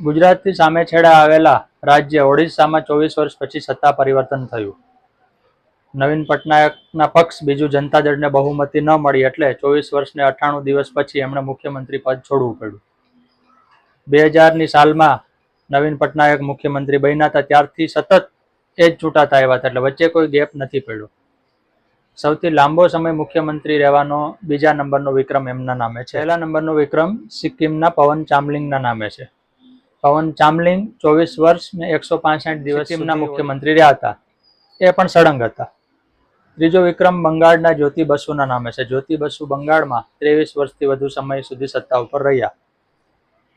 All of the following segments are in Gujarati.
ગુજરાતથી સામે છેડા આવેલા રાજ્ય ઓડિશામાં ચોવીસ વર્ષ પછી સત્તા પરિવર્તન થયું. નવીન પટનાયકના પક્ષ બીજું જનતા દળને બહુમતી ન મળી એટલે ચોવીસ વર્ષને અઠ્ઠાણું દિવસ પછી એમણે મુખ્યમંત્રી પદ છોડવું પડ્યું. બે હજારની સાલમાં નવીન પટનાયક મુખ્યમંત્રી બન્યા હતા, ત્યારથી સતત એ જ ચૂંટાતા આવ્યા હતા એટલે વચ્ચે કોઈ ગેપ નથી પડ્યો. સૌથી લાંબો સમય મુખ્યમંત્રી રહેવાનો બીજા નંબરનો વિક્રમ એમના નામે છે. પહેલા નંબરનો વિક્રમ સિક્કિમના પવન ચામલિંગના નામે છે. પવન ચામલિંગ ચોવીસ વર્ષ ને એકસો પાસઠ દિવસ સિક્કિમના મુખ્યમંત્રી રહ્યા હતા. એ પણ સળંગ હતા. ત્રીજો વિક્રમ બંગાળના જ્યોતિ બસુના નામે છે. જ્યોતિ બસુ બંગાળમાં ત્રેવીસ વર્ષથી વધુ સમય સુધી સત્તા ઉપર રહ્યા.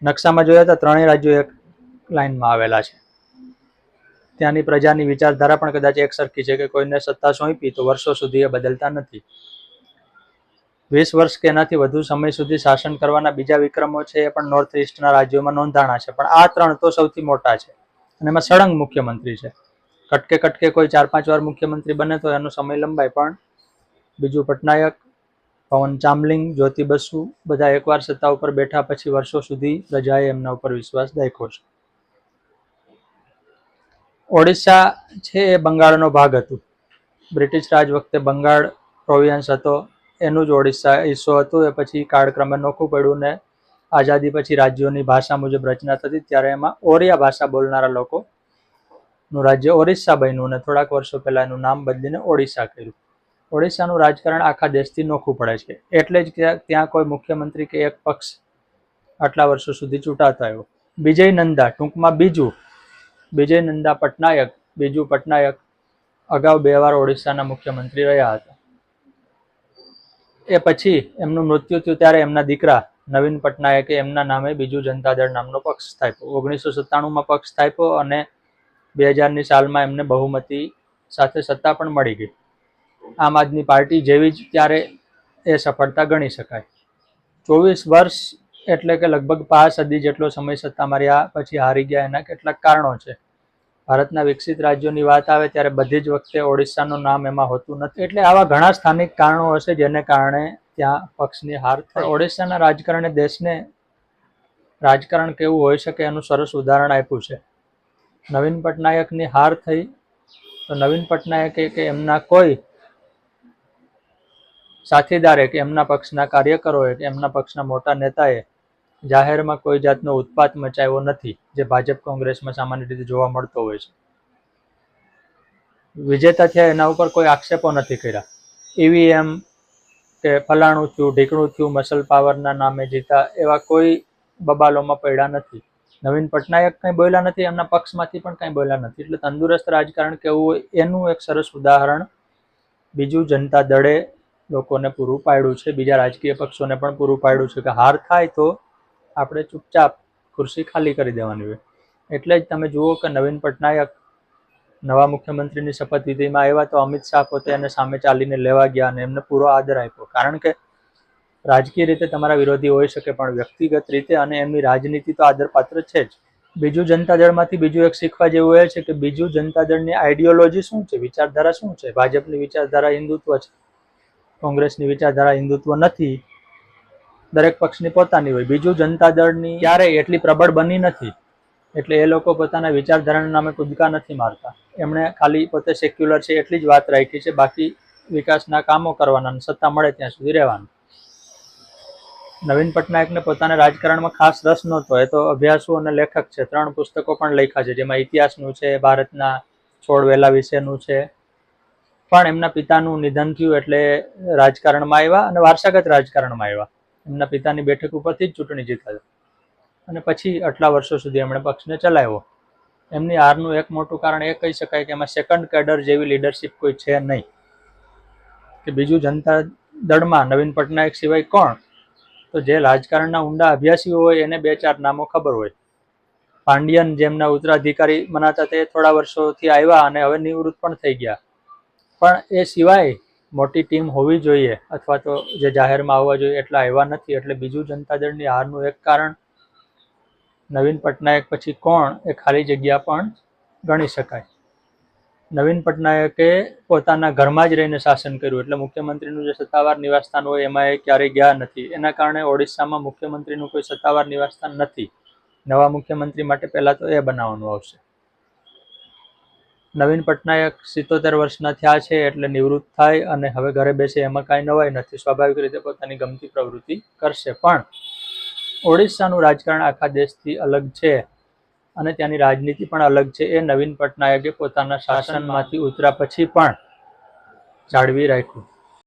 નકશામાં જોયા તો ત્રણેય રાજ્યો એક લાઇનમાં આવેલા છે. ત્યાંની પ્રજાની વિચારધારા પણ કદાચ એક સરખી છે કે કોઈને સત્તા સોંપી તો વર્ષો સુધી એ બદલતા નથી. વીસ વર્ષ કે એનાથી વધુ સમય સુધી શાસન કરવાના બીજા વિક્રમો છે એ પણ નોર્થ ઇસ્ટના રાજ્યોમાં નોંધાણા છે. પણ આ ત્રણ તો સૌથી મોટા છે. અને એમાં સળંગ મુખ્યમંત્રી છે. કટકે કટકે કોઈ ચાર પાંચ વાર મુખ્યમંત્રી બને તો એનો સમય લંબાય. પણ બીજુ પટનાયક, પવન ચામલિંગ, જ્યોતિ બસુ બધા એકવાર સત્તા ઉપર બેઠા પછી વર્ષો સુધી પ્રજાએ એમના ઉપર વિશ્વાસ દાખ્યો છે. ઓડિશા છે એ બંગાળનો ભાગ હતું. બ્રિટિશ રાજ વખતે બંગાળ પ્રોવિન્સ હતો. એનું જ ઓડિશા હિસ્સો હતું. એ પછી કાળક્રમે નોખું પડ્યું ને આઝાદી પછી રાજ્યોની ભાષા મુજબ રચના થતી ત્યારે એમાં ઓરિયા ભાષા બોલનારા લોકો નું રાજ્ય ઓરિસ્સા બન્યું અને થોડાક વર્ષો પહેલાં એનું નામ બદલીને ઓડિશા કર્યું. ઓડિશાનું રાજકારણ આખા દેશથી નોખું પડે છે. એટલે જ ત્યાં ત્યાં કોઈ મુખ્યમંત્રી કે એક પક્ષ આટલા વર્ષો સુધી ચૂંટાતો આવ્યો. વિજય નંદા ટૂંકમાં બીજું. વિજય નંદા પટનાયક, બીજું પટનાયક અગાઉ બે વાર ઓડિશાના મુખ્યમંત્રી રહ્યા હતા. એ પછી એમનું મૃત્યુ થયું ત્યારે એમના દીકરા નવીન પટનાયકે એમના નામે બીજુ જનતા દળ નામનો પક્ષ સ્થાપ્યો. ઓગણીસો સત્તાણુંમાં પક્ષ સ્થાપ્યો અને બે હજારની સાલમાં એમને બહુમતી સાથે સત્તા પણ મળી ગઈ. આમ આદમી પાર્ટી જેવી જ ત્યારે એ સફળતા ગણી શકાય. ચોવીસ વર્ષ એટલે કે લગભગ પાંચ સદી જેટલો સમય સત્તા માર્યા પછી હારી ગયા એના કેટલાક કારણો છે. ભારતના વિકસિત રાજ્યોની વાત આવે ત્યારે બધી જ વખતે ઓડિશાનું નામ એમાં હોતું નથી. એટલે આવા ઘણા સ્થાનિક કારણો હશે જેને કારણે ત્યાં પક્ષની હાર થાય. ઓડિશાના રાજકારણે દેશને રાજકારણ કેવું હોઈ શકે એનું સરસ ઉદાહરણ આપ્યું છે. નવીન પટનાયકની હાર થઈ, તો નવીન પટનાયકે કે એમના કોઈ સાથીદારે કે એમના પક્ષના કાર્યકરોએ કે એમના પક્ષના મોટા નેતાએ જાહેરમાં કોઈ જાતનો ઉત્પાત મચાવ્યો નથી, જે ભાજપ કોંગ્રેસમાં સામાન્ય રીતે જોવા મળતો હોય છે. વિજેતા થયા એના ઉપર કોઈ આક્ષેપો નથી કર્યા. ઈવીએમ કે ફલાણું થયું, ઢીકણું થયું, મસલ પાવરના નામે જીતા એવા કોઈ બબાલોમાં પડ્યા નથી. નવીન પટનાયક કંઈ બોલ્યા નથી, એમના પક્ષમાંથી પણ કંઈ બોલ્યા નથી. એટલે તંદુરસ્ત રાજકારણ કેવું એનું એક સરસ ઉદાહરણ બીજું જનતા દળે લોકોને પૂરું પાડ્યું છે, બીજા રાજકીય પક્ષોને પણ પૂરું પાડ્યું છે કે હાર થાય તો આપણે ચૂપચાપ ખુરશી ખાલી કરી દેવાની હોય. એટલે જ તમે જુઓ કે નવીન પટનાયક નવા મુખ્યમંત્રીની શપથવિધિમાં આવ્યા તો અમિત શાહ પોતે એને સામે ચાલીને લેવા ગયા અને એમને પૂરો આદર આપ્યો. કારણ કે રાજકીય રીતે તમારા વિરોધી હોઈ શકે, પણ વ્યક્તિગત રીતે અને એમની રાજનીતિ તો આદરપાત્ર છે જ. બીજું જનતા દળમાંથી બીજું એક શીખવા જેવું એ છે કે બીજું જનતા દળની આઈડિયોલોજી શું છે? વિચારધારા શું છે? ભાજપની વિચારધારા હિન્દુત્વ છે. કોંગ્રેસની વિચારધારા હિન્દુત્વ નથી. દરેક પક્ષની પોતાની હોય. બીજું જનતા દળની ક્યારેય એટલી પ્રબળ બની નથી. એટલે એ લોકો પોતાના વિચારધારાના નામે કૂદકા નથી મારતા. એમણે ખાલી પોતે સેક્યુલર છે એટલી જ વાત રાખી છે. બાકી વિકાસના કામો કરવાના સત્તા મળે ત્યાં સુધી રહેવાનું. નવીન પટનાયકને પોતાના રાજકારણમાં ખાસ રસ નહોતો. એ તો અભ્યાસુ અને લેખક છે. ત્રણ પુસ્તકો પણ લખ્યા છે. જેમાં ઇતિહાસનું છે, ભારતના છોડ વેલા વિશેનું છે. પણ એમના પિતાનું નિધન થયું એટલે રાજકારણમાં આવ્યા અને વારસાગત રાજકારણમાં આવ્યા. એમના પિતાની બેઠક ઉપરથી જ ચૂંટણી જીતા અને પછી આટલા વર્ષો સુધી એમણે પક્ષને ચલાવ્યો. એમની હારનું એક મોટું કારણ એ કહી શકાય કે એમાં સેકન્ડ કેડર જેવી લીડરશિપ કોઈ છે નહીં. કે બીજું જનતા દળમાં નવીન પટનાયક સિવાય કોણ? તો જે રાજકારણના ઊંડા અભ્યાસીઓ હોય એને બે ચાર નામો ખબર હોય. પાંડિયન જેમના ઉત્તરાધિકારી મનાતા તે થોડા વર્ષોથી આવ્યા અને હવે નિવૃત્ત પણ થઈ ગયા. પણ એ સિવાય મોટી ટીમ હોવી જોઈએ અથવા તો જે જાહેરમાં આવવા જોઈએ એટલા આવ્યા નથી. એટલે બીજું જનતા દળની હારનું એક કારણ નવીન પટનાયક પછી કોણ એ ખાલી જગ્યા પણ ગણી શકાય. નવીન પટનાયકે પોતાના ઘરમાં જ રહીને શાસન કર્યું. એટલે મુખ્યમંત્રીનું જે સત્તાવાર નિવાસસ્થાન હોય એમાં એ ક્યારેય ગયા નથી. એના કારણે ઓડિશામાં મુખ્યમંત્રીનું કોઈ સત્તાવાર નિવાસસ્થાન નથી. નવા મુખ્યમંત્રી માટે પહેલાં તો એ બનાવવાનું આવશે. નવીન પટનાયક સિત્તોતેર વર્ષના થયા છે એટલે નિવૃત્ત થાય અને હવે ઘરે બેસે એમાં કાંઈ નવાઈ નથી. સ્વાભાવિક રીતે પોતાની ગમતી પ્રવૃત્તિ કરશે. પણ ઓડિશાનું રાજકારણ આખા દેશથી અલગ છે અને ત્યાંની રાજનીતિ પણ અલગ છે. એ નવીન પટનાયકે પોતાના શાસનમાંથી ઉતર્યા પછી પણ જાળવી રાખ્યું.